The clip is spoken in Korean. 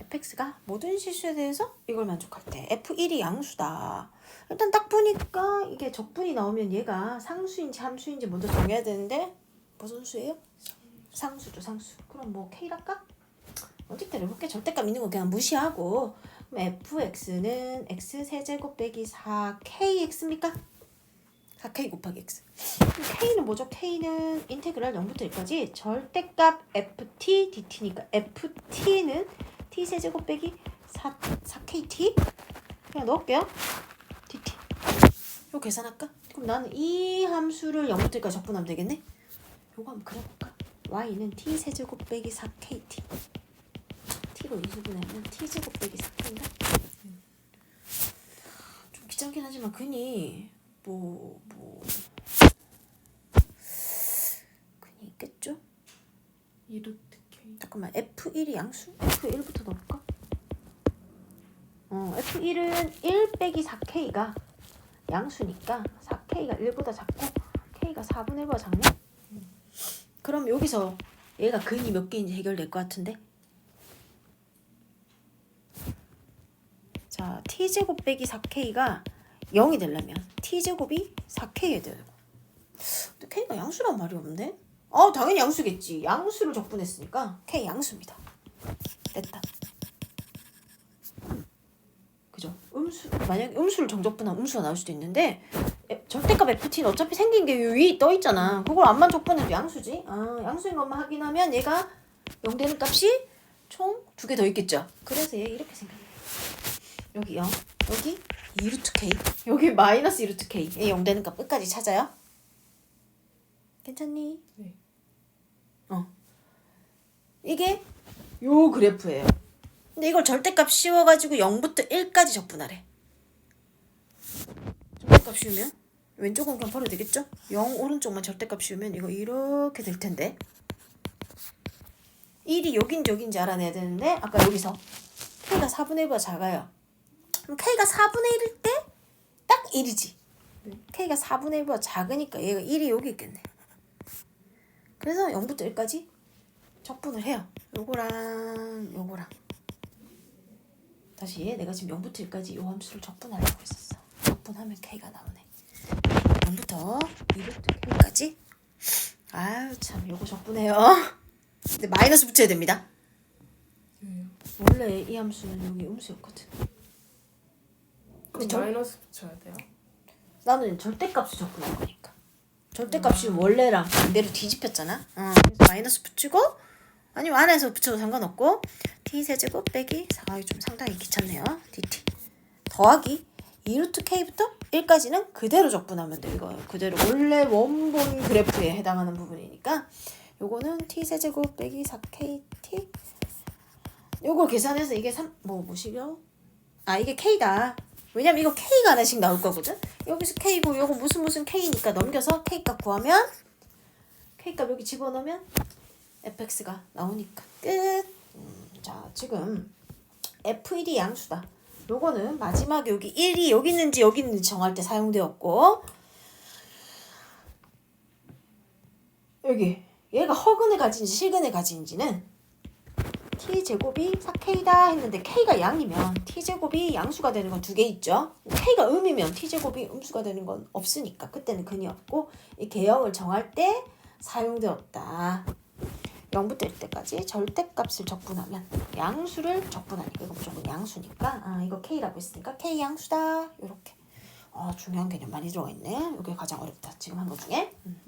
fx가 모든 실수에 대해서 이걸 만족할 때 f1이 양수다. 일단 딱 보니까 이게 적분이 나오면 얘가 상수인지 함수인지 먼저 정해야 되는데 무슨 수예요? 상수죠 상수. 그럼 뭐 k랄까? 어쨌든 이렇게 절대값 있는 거 그냥 무시하고 fx는 x 세제곱 빼기 4kx입니까? 4k 곱하기 x. k는 뭐죠? k는 인테그랄 0부터 1까지 절대값 ft dt니까 ft는 t 세제곱 빼기 4, 4kt 그냥 넣을게요. dt. 이거 계산할까? 그럼 나는 이 함수를 0부터 1까지 적분하면 되겠네? 요거 한번 그려볼까? y는 t 세제곱 빼기 4kt t로 2제곱하면 t 제곱 빼기 4k인가? 좀 귀찮긴 하지만 그니 뭐 뭐. 그니 있겠죠? 이루트 잠깐만 F1이 양수? F1부터 넣을까? 어 F1은 1 빼기 4K가 양수니까 4K가 1보다 작고 K가 4분의 1보다 작네? 그럼 여기서 얘가 근이 몇 개인지 해결될 것 같은데? 자 T제곱 빼기 4K가 0이 되려면 T제곱이 4K에 되고 근데 K가 양수란 말이 없네? 어 당연히 양수겠지. 양수를 적분했으니까 K 양수입니다. 됐다. 그죠? 음수 만약에 음수를 정적분하면 음수가 나올 수도 있는데 에, 절대값 FT는 어차피 생긴 게 위에 떠 있잖아. 그걸 안만 적분해도 양수지. 아 양수인 것만 확인하면 얘가 0 되는 값이 총 두 개 더 있겠죠. 그래서 얘 이렇게 생겼네 여기 0 여기 2루트 K. 여기 마이너스 2루트 K. 얘 0 되는 값 끝까지 찾아요 괜찮니? 네. 어. 이게 요 그래프예요. 근데 이걸 절대값 씌워가지고 0부터 1까지 적분하래. 절대값 씌우면 왼쪽은 그냥 버려도 되겠죠? 0 오른쪽만 절대값 씌우면 이거 이렇게 될 텐데 1이 여긴지 여긴지 알아내야 되는데 아까 여기서 K가 4분의 1보다 작아요. 그럼 K가 4분의 1일 때 딱 1이지. 네. K가 4분의 1보다 작으니까 얘가 1이 여기 있겠네. 그래서 0부터 1까지 적분을 해요. 요거랑 요거랑. 다시 내가 지금 0부터 1까지 요 함수를 적분하려고 했었어. 적분하면 K가 나오네. 0부터 2부터 K까지. 아유 참 요거 적분해요. 근데 마이너스 붙여야 됩니다. 왜요? 원래 이 함수는 여기 음수였거든. 그럼 저- 마이너스 붙여야 돼요? 나는 절대값을 적분할 거니까. 절대값이 원래랑 반대로 뒤집혔잖아. 어, 그래서 마이너스 붙이고 아니면 안에서 붙여도 상관없고 t 세제곱 빼기 4가 좀 상당히 귀찮네요. dt 더하기 2루트 k부터 1까지는 그대로 적분하면 돼. 이거 그대로 원래 원본 그래프에 해당하는 부분이니까 요거는 t 세제곱 빼기 4kt 요걸 계산해서 이게 3, 뭐 뭐시려? 아 이게 k다. 왜냐면 이거 k가 하나씩 나올 거거든. 여기서 k고 요거 무슨 무슨 k니까 넘겨서 k 값 구하면 k 값 여기 집어넣으면 fx가 나오니까 끝. 음, 자 지금 f1이 양수다. 요거는 마지막에 여기 1이 여기 있는지 여기 있는지 정할 때 사용되었고 여기 얘가 허근을 가진지 실근을 가진지는 t 제곱이 4k다 했는데 k가 양이면 t 제곱이 양수가 되는 건 두 개 있죠. k가 음이면 t 제곱이 음수가 되는 건 없으니까 그때는 근이 없고 이 개형을 정할 때 사용되었다. 0부터 1때까지 절대값을 적분하면 양수를 적분하니까 이거 무조건 양수니까 아 이거 k라고 했으니까 k 양수다 이렇게 어 중요한 개념 많이 들어가 있네. 이게 가장 어렵다 지금 한것 중에. 음.